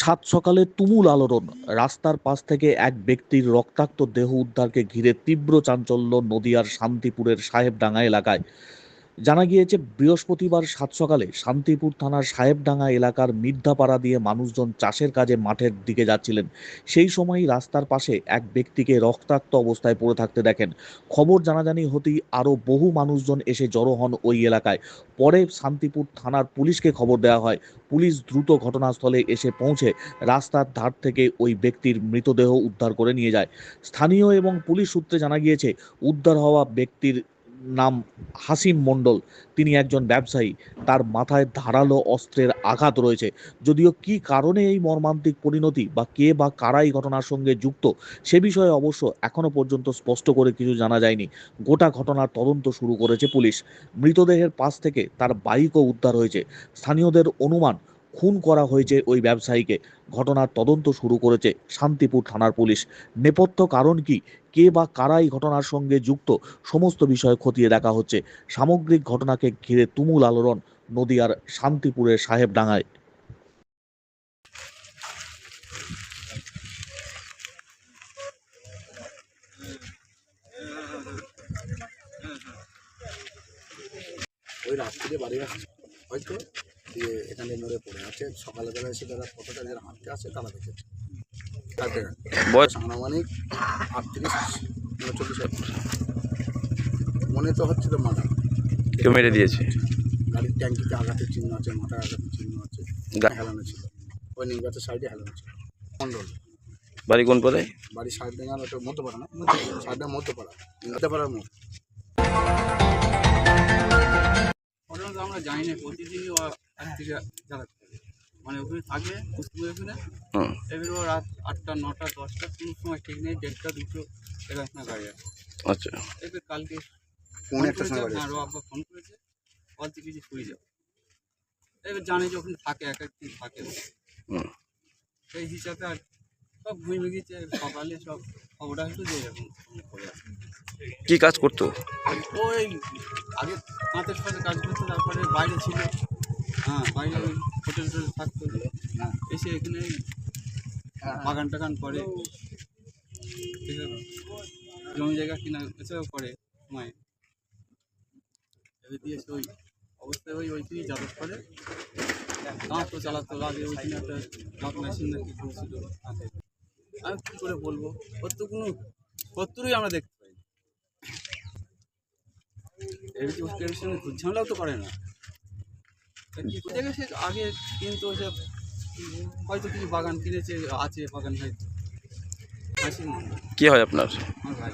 সাত সকালে তুমুল আলোড়ন। রাস্তার পাশ থেকে এক ব্যক্তির রক্তাক্ত দেহ উদ্ধারকে ঘিরে তীব্র চাঞ্চল্য নদিয়ার শান্তিপুরের সাহেবডাঙ্গা এলাকায়। জানা গিয়েছে, বৃহস্পতিবার সাত সকালে শান্তিপুর থানার সাহেবডাঙ্গা এলাকার মির্ধাপাড়া দিয়ে মানুষজন চাষের কাজে মাঠের দিকে যাচ্ছিলেন। সেই সময়ই রাস্তার পাশে এক ব্যক্তিকে রক্তাক্ত অবস্থায় পড়ে থাকতে দেখেন। খবর জানাজানি হতেই আরও বহু মানুষজন এসে জড়ো হন ওই এলাকায়। পরে শান্তিপুর থানার পুলিশকে খবর দেওয়া হয়। পুলিশ দ্রুত ঘটনাস্থলে এসে পৌঁছে রাস্তার ধার থেকে ওই ব্যক্তির মৃতদেহ উদ্ধার করে নিয়ে যায়। স্থানীয় এবং পুলিশ সূত্রে জানা গিয়েছে, উদ্ধার হওয়া ব্যক্তির নাম হাসিম মণ্ডল। তিনি একজন ব্যবসায়ী। তার মাথায় ধারালো অস্ত্রের আঘাত রয়েছে। যদিও কি কারণে এই মর্মান্তিক পরিণতি বা কে বা কারা এই ঘটনার সঙ্গে যুক্ত, সে বিষয়ে অবশ্য এখনও পর্যন্ত স্পষ্ট করে কিছু জানা যায়নি। গোটা ঘটনার তদন্ত শুরু করেছে পুলিশ। মৃতদেহের পাশ থেকে তার বাইকও উদ্ধার হয়েছে। স্থানীয়দের অনুমান খুন করা হয়েছে ওই ব্যবসায়ীকে। ঘটনার তদন্ত শুরু করেছে শান্তিপুর থানার পুলিশ। নেপথ্য কারণ কি? কে বা কারাই ঘটনার সঙ্গে যুক্ত? সমস্ত বিষয় খতিয়ে দেখা হচ্ছে। সামগ্রিক ঘটনাকে ঘিরে তুমুল আলোড়ন নদিয়ার শান্তিপুরের সাহেবডাঙ্গায়। ওই রাত্রিরে বাড়ি হয়তো? দিয়ে এখানে মরে পড়ে আছে। সকালবেলা এসে তারা ফটোটা যারা হাঁটতে আসে তারা দেখেছে বয়স? আনুমানিক আটত্রিশ উনচল্লিশ মনে তো হচ্ছে তো মাথা কেউ মেরে দিয়েছে? গাড়ির ট্যাঙ্কিতে আঘাতের চিহ্ন আছে মাথায় আঘাতের চিহ্ন আছে হেলানো ছিল। ওই নিম সাইডে হেলানো ছিল। মন্ডল। বাড়ি কোন পদে বাড়ির সাইড ডেঙ্গার ওটা মধ্যপাড়া না? সাইডটা মধ্যপাড়া। মধ্যপাড়ার মোড়। ঘটনা তো আমরা জানি না প্রতিদিনই থেকে মানে ওখানে থাকে কুসুমের ওখানে এবার ও রাত আটটা নটা দশটা কোনো সময় ঠিক নেই দেড়টা দুটো এরকম গাড়ি আচ্ছা। এবার কালকে ফোন একটা সময় বাড়ি হ্যাঁ। আব্বা ফোন করেছে বলতে কিছু শুয়ে যাও। এবার জানে যখন থাকে এক এক দিন থাকে। সেই হিসাবে আর সব ঘুমিয়ে গেছে সকালে সব যে এরকম কি কাজ করতো? ওই আগে সাথে কাজ করতো তারপরে বাইরে ছিল। হ্যাঁ বাইরে ওই হোটেল টোটেল থাকতো। এসে এখানে বাগান টাগান করে। জমি জায়গা কিনা করে দিয়ে ওই অবস্থায় ওই ওইখানেই যাতায়াত করে। চালাতো ওইখানে একটা দাঁত মেশিন আমি কী করে বলব? ওর তো কোনো শত্রুই আমরা দেখতে পাই। এর ঝামেলাও তো করে না। তা কি করে দেখে সে আগে কিন্তু সে হয়তো কিছু বাগান কিনেছে আছে বাগান হয়তো। কি হয় আপনার? আমার ভাই।